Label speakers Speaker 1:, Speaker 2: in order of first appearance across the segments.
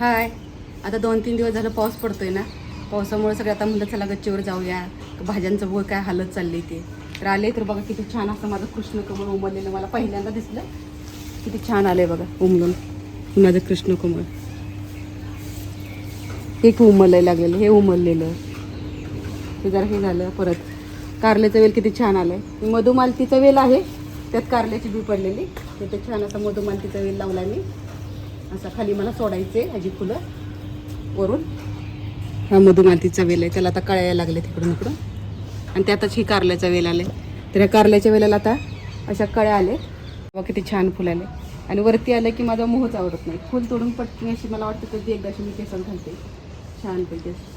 Speaker 1: हाय. आता दोन तीन दिवस झालं पाऊस पडतो आहे ना. पावसामुळे सगळं आता म्हणलं चला गच्चीवर जाऊया. भाज्यांचं बोल काय हालत चालली ते. तर आले तर बघा किती छान असं माझं कृष्णकमळ उमललेलं मला पहिल्यांदा दिसलं. किती छान आलंय बघा उमलून. माझं कृष्णकमळ. एक उमललंय लागलेलं हे उमललेलं. ते जरा हे झालं परत. कारल्याचं वेल किती छान आलं आहे मधुमालतीचा वेल आहे त्यात कारल्याची बी पडलेली. तिथे छान असा मधुमालतीचा वेल लावला मी. असा खाली मला सोडायचे ह्याची फुलं. वरून. हा मधुमालतीचा वेल आहे त्याला आता कळायला लागले तिकडून इकडून. आणि त्यातच ही कारल्याचा वेल आले तर या कारल्याच्या वेलाला आता अशा कळ्या आले बघा किती छान फुल आले. आणि वरती आलं की माझा मोहच आवडत नाही. फुल तोडून पटकन अशी मला वाटतं कधी एकदा अशी मी केसात घालते. छानपैकी अशी.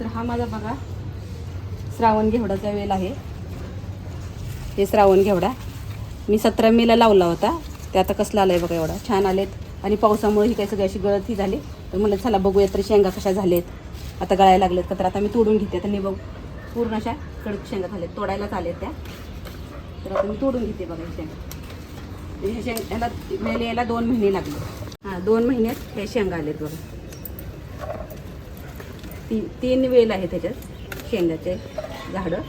Speaker 1: तर हा माझा बघा श्रावण घेवडाचा वेल आहे. हे श्रावण घेवडा. मी सतरा मेला लावला होता. ते आता कसला आहे बघा एवढा. छान आलेत. आणि पावसामुळे ही काही सगळी अशी गळत ही झाली. तर म्हणलं चला बघूया तर शेंगा कशा झालेत. आता गळायला लागलेत. का तर आता मी तोडून घेते. आता मी बघू पूर्ण अशा कडक शेंगा झाल्यात. तोडायलाच आलेत त्या. तर आता मी तोडून घेते बघा हे शेंगा. हे शेंग ह्याला मेले यायला दोन महिने लागले. हां दोन महिन्यात हे शेंगा आलेत बघा. ती तीन वेल आहे त्याच्यात शेंगाचे झाडं.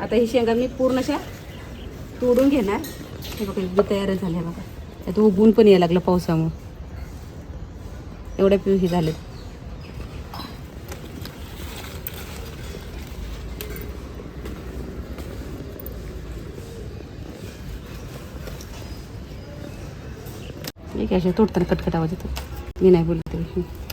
Speaker 1: आता ही शेंगा मी पूर्ण अशा तोडून घेणार. हे बघा बी तयार आहे बघा. त्यात उगून पण यायला लागलं पावसामुळे. एवढ्या पिवशी झाले एक अशा तोडताना कटकट आवाज येतो. मी नाही बोलत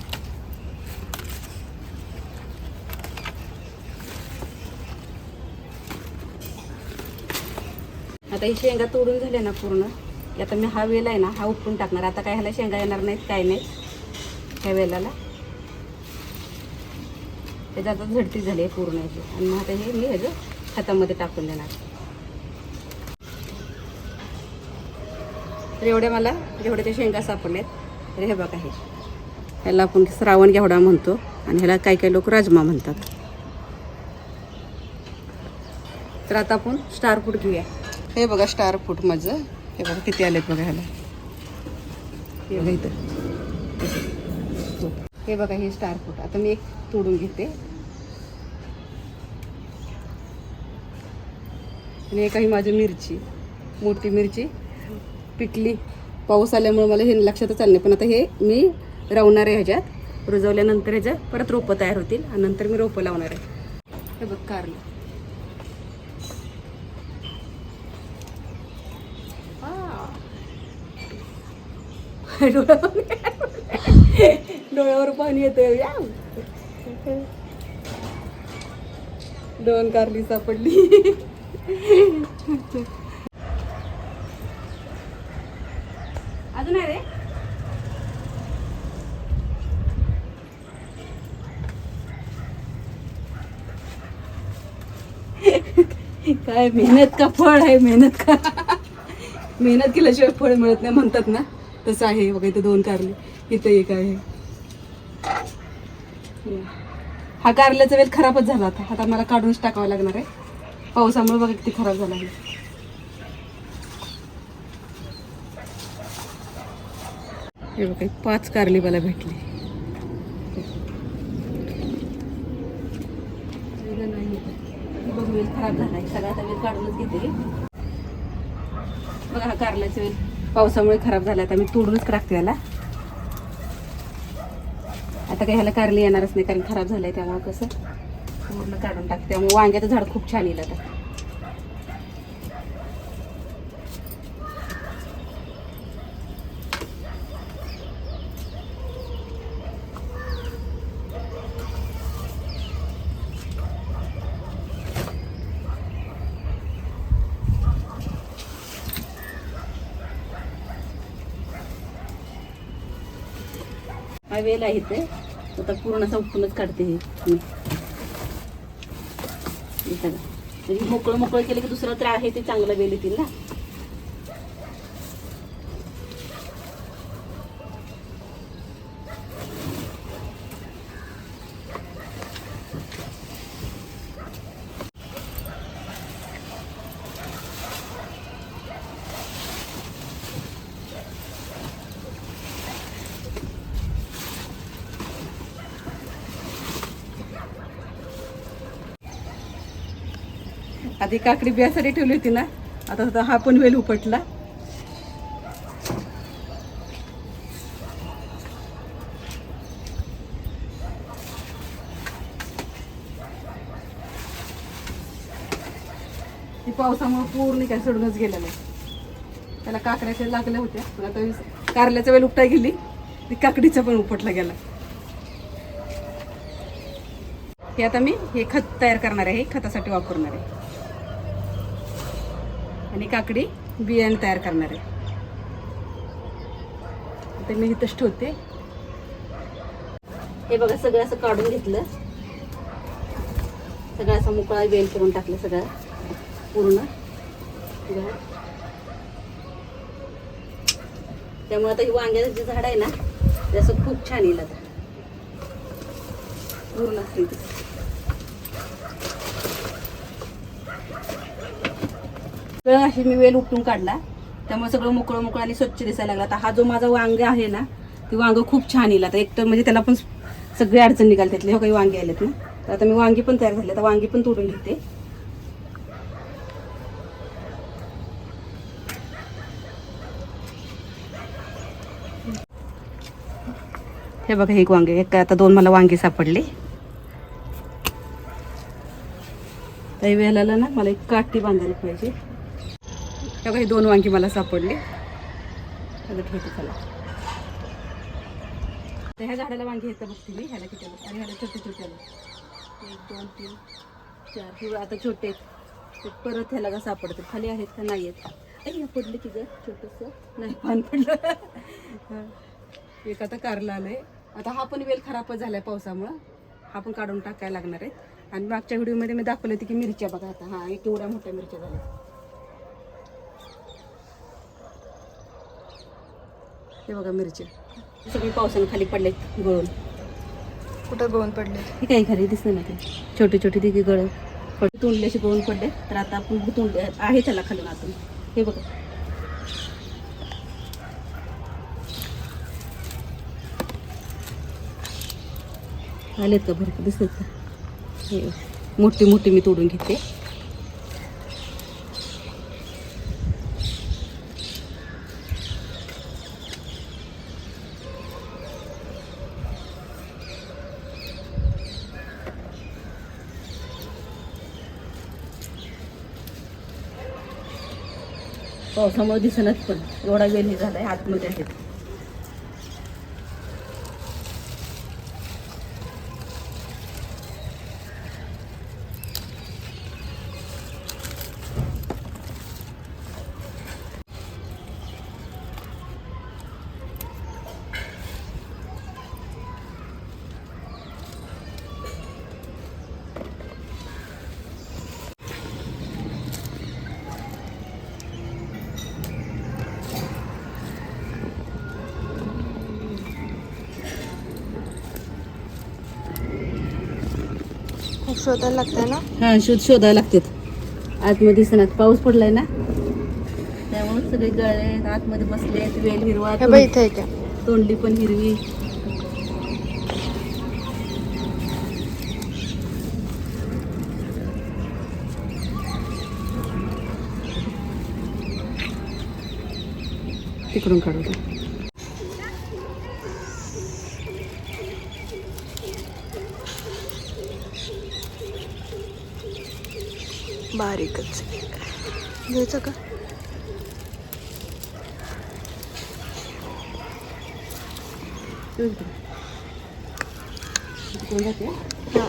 Speaker 1: आता ही शेंगा तोडून झाल्या ना पूर्ण. आता मी हा वेल आहे ना हा उपटून टाकणार. आता काय ह्याला शेंगा येणार नाहीत काय नाही. ह्या वेलाला. त्याच्यात आता झडती झाली आहे पूर्ण याची. आणि मग आता हे मी ह्याचं खतामध्ये टाकून देणार. तर एवढ्या मला जेवढ्या त्या शेंगा सापडल्यात. तर हे बघा हे. ह्याला आपण श्रावण घेवडा म्हणतो आणि ह्याला काही काही लोक राजमा म्हणतात. तर आता आपण स्टार फूड घेऊया. हे बघा स्टार फूट माझं. हे बघा किती आलेत बघा ह्याला. हे बघा इथं. हे बघा हे स्टार फूट आता मी एक तोडून घेते. आणि एक आहे माझी मिरची मोठी मिरची. पिकली. पाऊस आल्यामुळे मला हे लक्षातच आलं नाही. पण आता हे मी रवणार आहे ह्याच्यात. रुजवल्यानंतर ह्याच्यात परत रोपं तयार होतील आणि नंतर मी रोपं लावणार आहे. हे बघ कारलं. डोळ्यावर पाणी येतं या दोन कारली सापडली. अजून आहे रे. काय मेहनत का फळ आहे? मेहनत का मेहनत केल्याशिवाय फळ मिळत नाही म्हणतात ना. तसं आहे बघा इथं दोन कारले. इथं एक आहे. हा कारल्याचा वेल खराबच झाला आता. आता मला काढूनच टाकावा लागणार आहे. पावसामुळे बघा किती खराब झाला आहे. हे बघा पाच कारली मला भेटली. बघ खराब झाला आहे. सगळा आता वेल काढूनच घेते. बघा हा कारल्याचा वेल पावसामुळे खराब झाला आता मी तोडूनच टाकते याला. आता काही ह्याला कारली येणारच नाही कारण खराब झालंय त्यामुळे कसं? पूर्ण काढून टाकते. त्यामुळे वांग्याचं झाड खूप छान येईल आता. हा वेल आहे. ते आता पूर्ण असा उपटूनच काढते हे. हे सगळं. म्हणजे मोकळं मोकळं केलं की दुसरं तर आहे ते चांगलं वेल येतील ना. आधी काकडी बियासाठी ठेवली होती ना? आता हा पण वेल उपटला. ती पावसामुळे पूर्ण काय सोडूनच गेलेलं आहे. त्याला काकड्याच्या लागल्या होत्या पण आता कारल्याचा वेळ उपटाय गेली. ती काकडीचा पण उपटला गेला. हे आता मी हे खत तयार करणार आहे हे खतासाठी वापरणार आहे. आणि काकडी बियाणे तयार करणार आहे. आता मी इथंच ठेवते. हे बघा सगळं असं काढून घेतलं. सगळं असं मोकळा वेल करून टाकलं सगळं. पूर्ण. त्यामुळे आता ही वांग्याचं जे झाड आहे ना ते असं खूप छान येईल आता. पूर्ण असते सगळं अशी मी वेल उपटून काढला. त्यामुळे सगळं मोकळं मोकळं आणि स्वच्छ दिसायला लागला. आता हा जो माझा वांग आहे ना ते वांग खूप छान येईल. आता एक तर म्हणजे त्याला पण सगळी अडचण निघाल त्यातले. हो काही वांगे आलेत ना. तर आता मी वांगी पण तयार झाले. आता वांगी पण तोडून घेते. हे बघा एक वांगे. एक आता दोन मला वांगे सापडले. काही वेळेला ना मला एक काठी बांधायला पाहिजे. तेव्हा हे दोन वांगी मला सापडली. चला ठेवते चला. तर ह्या झाडाला वांगी येतं बघते मी ह्याला किती आलं. आणि ह्याला छोटे छोटे आले एक दोन तीन चार. किंवा आता छोटे आहेत. ते परत ह्याला का सापडते? खाली आहेत का नाही आहेत? आई पडले की जर छोटंसं. नाही पान पडलं. एक आता कारला आहे आता हा पण वेल खराबच आहे पावसामुळं. हा पण काढून टाकायला लागणार आहे आणि मागच्या व्हिडिओमध्ये मी दाखवलं होतं की मिरच्या बघा आता. हा एक एवढ्या मोठ्या मिरच्या झाल्या. हे बघा मिरच्या सगळे पावसाने खाली पडलेत गळून.
Speaker 2: कुठं गळून पडले?
Speaker 1: हे काही खाली दिसलं ना ते. छोटे छोटे तिघे गळ तोंडले असे गळून पडले. तर आता आपण तोंडले आहे त्याला खालून आतून. हे बघा. आलेत का भरपूर दिसत का? हे मोठी मोठी मी तोडून घेते. पावसामुळे दिसणच पण. एवढा वेळ झाला आहे आतमध्ये आहेत.
Speaker 2: शोधायला लागतंय ना?
Speaker 1: हा शोध शोधायला लागतात. आतमध्ये दिसणार पाऊस पडलाय ना? त्यामुळे सगळे गळे आतमध्ये बसले वेल हिरवा.
Speaker 2: हे बघ इथे आहे. का
Speaker 1: तोंडली पण हिरवी. तिकडून काढू
Speaker 2: बारीकच. घ्यायचं का? हा.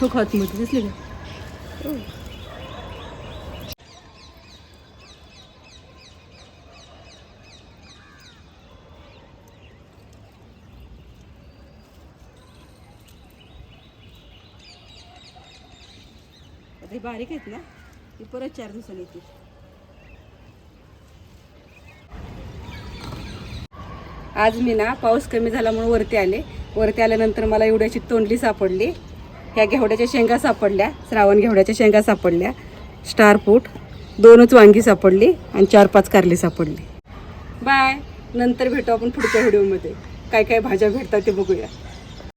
Speaker 1: हो आतमध्ये दिसली का? आता हे बारीक आहेत ना ती परत चार दिवसांनी येतील. आज मी ना पाऊस कमी झाल्यामुळे वरती आले. वरती आल्यानंतर मला एवढ्याची तोंडली सापडली. ह्या घेवड्याच्या शेंगा सापडल्या श्रावण घेवड्याच्या शेंगा सापडल्या. स्टार फूट दोनच वांगी सापडली आणि चार पाच कारली सापडली. बाय. नंतर भेटू आपण पुढच्या व्हिडिओमध्ये. काय काय भाज्या भेटतात ते बघूया.